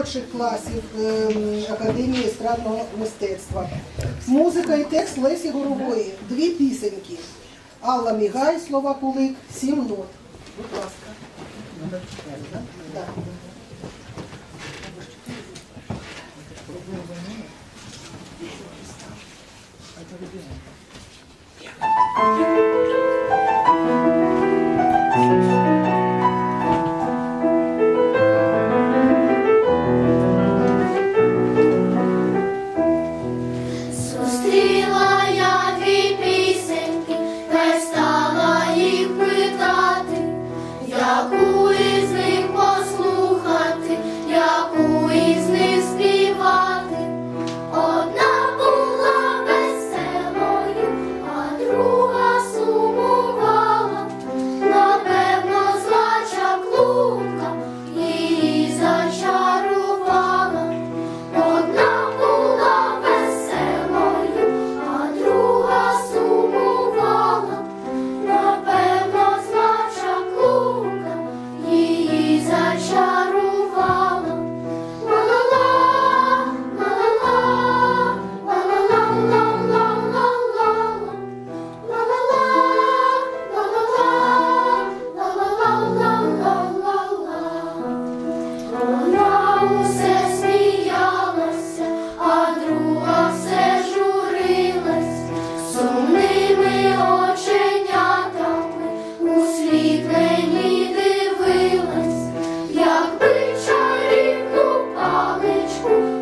молодших класів ем, Академії естрадного мистецтва. Музика і текст Лесі Горової. Дві пісеньки. Алла Мігай, слова Кулик, сім нот. Будь ласка. Да. thank you.